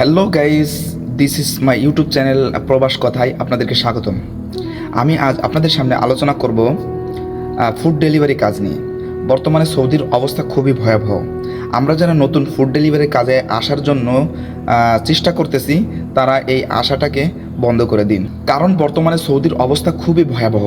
Hello guys this is my YouTube channel প্রবাস কথায় আপনাদেরকে স্বাগতম। আমি আজ আপনাদের সামনে আলোচনা করব ফুড ডেলিভারি কাজ নিয়ে। বর্তমানে সৌদির অবস্থা খুবই ভয়াবহ। আমরা যারা নতুন ফুড ডেলিভারি কাজে আসার জন্য চেষ্টা করতেছি তারা এই আশাটাকে বন্ধ করে দিন। কারণ বর্তমানে সৌদির অবস্থা খুবই ভয়াবহ।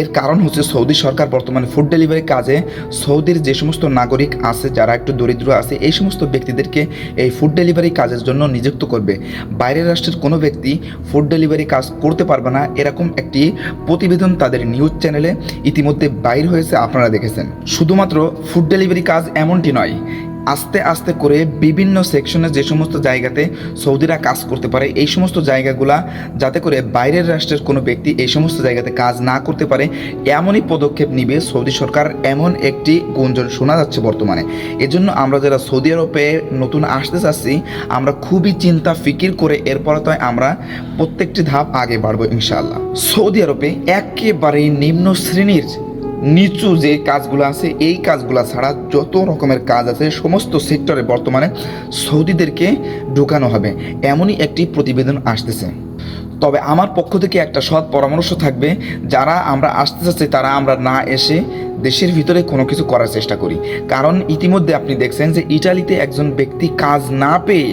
এর কারণ হচ্ছে সৌদি সরকার বর্তমানে ফুড ডেলিভারি কাজে সৌদির যে সমস্ত নাগরিক আছে, যারা একটু দরিদ্র আছে, এই সমস্ত ব্যক্তিদেরকে এই ফুড ডেলিভারি কাজের জন্য নিযুক্ত করবে। বাইরের রাষ্ট্রের কোনো ব্যক্তি ফুড ডেলিভারি কাজ করতে পারবে না, এরকম একটি প্রতিবেদন তাদের নিউজ চ্যানেলে ইতিমধ্যে বাইর হয়েছে, আপনারা দেখেছেন। শুধুমাত্র ফুড ডেলিভারি কাজ এমনটি নয় আস্তে আস্তে করে বিভিন্ন সেকশনে যে সমস্ত জায়গাতে সৌদিরা কাজ করতে পারে, এই সমস্ত জায়গাগুলা যাতে করে বাইরের রাষ্ট্রের কোনো ব্যক্তি এই সমস্ত জায়গাতে কাজ না করতে পারে, এমনই পদক্ষেপ নিবে সৌদি সরকার, এমন একটি গুঞ্জন শোনা যাচ্ছে বর্তমানে। এজন্য আমরা যারা সৌদি আরবে নতুন আসতে চাচ্ছি, আমরা খুবই চিন্তা, ফিকির করে এরপরে তো আমরা প্রত্যেকটি ধাপ আগে বাড়বো ইনশাআল্লাহ। সৌদি আরবে একেবারে নিম্ন শ্রেণির নিচু যে কাজগুলো আছে, এই কাজগুলো ছাড়া যত রকমের কাজ আছে, সমস্ত সেক্টরে বর্তমানে সৌদিদেরকে ঢুকানো হবে। এমনই একটি প্রতিবেদন আসতেছে। তবে আমার পক্ষ থেকে একটা সৎ পরামর্শ থাকবে, যারা আমরা আসতে চাচ্ছি তারা আমরা না এসে দেশের ভিতরে কোনো কিছু করার চেষ্টা করি। কারণ ইতিমধ্যে আপনি দেখছেন যে ইটালিতে একজন ব্যক্তি কাজ না পেয়ে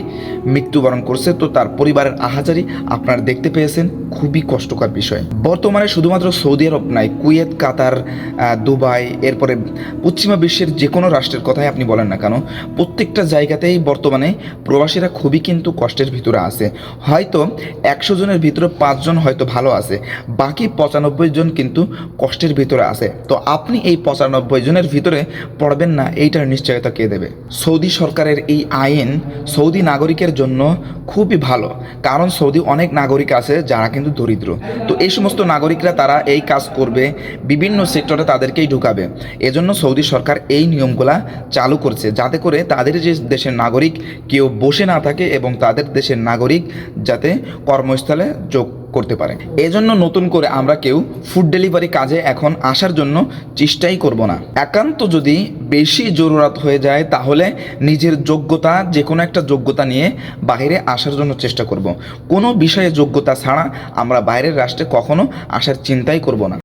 মৃত্যুবরণ করছে, তো তার পরিবারের আহাজারি আপনারা দেখতে পেয়েছেন, খুবই কষ্টকর বিষয়। বর্তমানে শুধুমাত্র সৌদি আরব নাই কুয়েত, কাতার দুবাই, এরপরে পশ্চিমা বিশ্বের যে কোনো রাষ্ট্রের কথাই আপনি বলেন না কেন, প্রত্যেকটা জায়গাতেই বর্তমানে প্রবাসীরা খুবই কিন্তু কষ্টের ভিতরে আছে। হয়তো একশো জনের ভিতরে পাঁচজন হয়তো ভালো আছে, বাকি পঁচানব্বই জন কিন্তু কষ্টের ভিতরে আছে। তো আপনি এই পঁচানব্বই জনের ভিতরে পড়বেন না, এইটার নিশ্চয়তা কে দেবে? সৌদি সরকারের এই আইন সৌদি নাগরিকের জন্য খুবই ভালো, কারণ সৌদি অনেক নাগরিক আছে যারা কিন্তু দরিদ্র। তো এই সমস্ত নাগরিকরা তারা এই কাজ করবে, বিভিন্ন সেক্টরে তাদেরকেই ঢুকাবে। এজন্য সৌদি সরকার এই নিয়মগুলা চালু করছে, যাতে করে তাদের যে দেশের নাগরিক কেউ বসে না থাকে এবং তাদের দেশের নাগরিক যাতে কর্মস্থলে যোগ করতে পারে। এজন্য নতুন করে আমরা কেউ ফুড ডেলিভারি কাজে এখন আসার জন্য চেষ্টাই করব না। একান্ত যদি বেশি জরুরাত হয়ে যায়, তাহলে নিজের যোগ্যতা যে কোনো একটা যোগ্যতা নিয়ে বাইরে আসার জন্য চেষ্টা করব। কোনো বিষয়ে যোগ্যতা ছাড়া আমরা বাইরের রাষ্ট্রে কখনো আসার চিন্তাই করব না।